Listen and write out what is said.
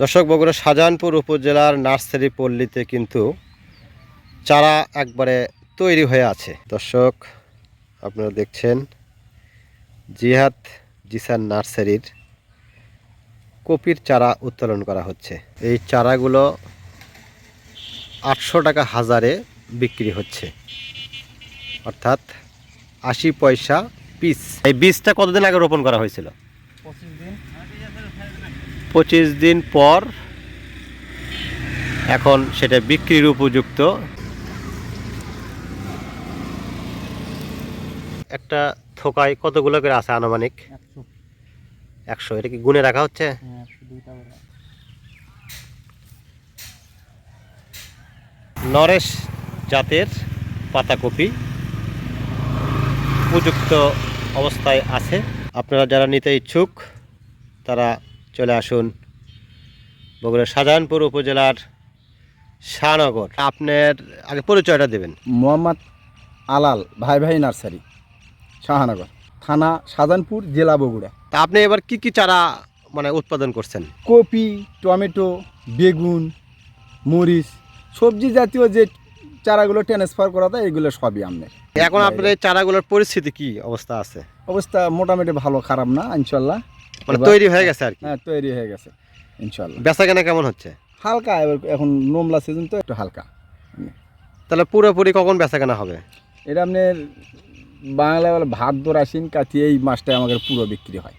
দর্শক বগুড়া শাহজাহানপুর উপজেলার নার্সারি পল্লীতে কিন্তু চারা একবারে তৈরি হয়ে আছে। দর্শক, আপনারা দেখছেন জিহাদ জিসান নার্সারির কপির চারা উত্তোলন করা হচ্ছে। এই চারাগুলো আটশো টাকা হাজারে বিক্রি হচ্ছে। অর্থাৎ আশি পয়সা পিস। এই বীজটা কতদিন আগে রোপণ করা হয়েছিল? পঁচিশ দিন পর এখন সেটা বিক্রির উপযুক্ত। একটা থোকায় কতগুলো করে আছে আনুমানিক? একশো। এটা কি গুনে রাখা হচ্ছে? হ্যাঁ নরেশ জাতের পাতাকপি উপযুক্ত অবস্থায় আছে। আপনারা যারা নিতে ইচ্ছুক তারা চলে আসুন বগুড়া শাহজাহানপুর উপজেলার শাহনগর। আপনার আগে পরিচয়টা দেবেন। মোহাম্মদ আলাল ভাই ভাই নার্সারি শাহানগর থানা শাহজাহানপুর জেলা বগুড়া। তা আপনি এবার কি কি চারা মানে উৎপাদন করছেন? কপি টমেটো বেগুন মরিচ সবজি জাতীয় যে চারাগুলো ট্রান্সফার করা যায় এগুলো সবই আমাদের এখন আপনার এই চারাগুলোর পরিস্থিতি কি অবস্থা আছে? অবস্থা মোটামুটি ভালো খারাপ না ইনশাল্লাহ। মানে তৈরি হয়ে গেছে আর কি। হ্যাঁ তৈরি হয়ে গেছে ইনশাল্লাহ বেচা কেনা কেমন হচ্ছে? হালকা এবার এখন নোমলা সিজন তো একটু হালকা। তাহলে পুরোপুরি কখন বেচা কেনা হবে? এটা আপনার বাংলা বলে ভাদ্র আশ্বিন কাতি এই মাসটায় আমাদের পুরো বিক্রি হয়।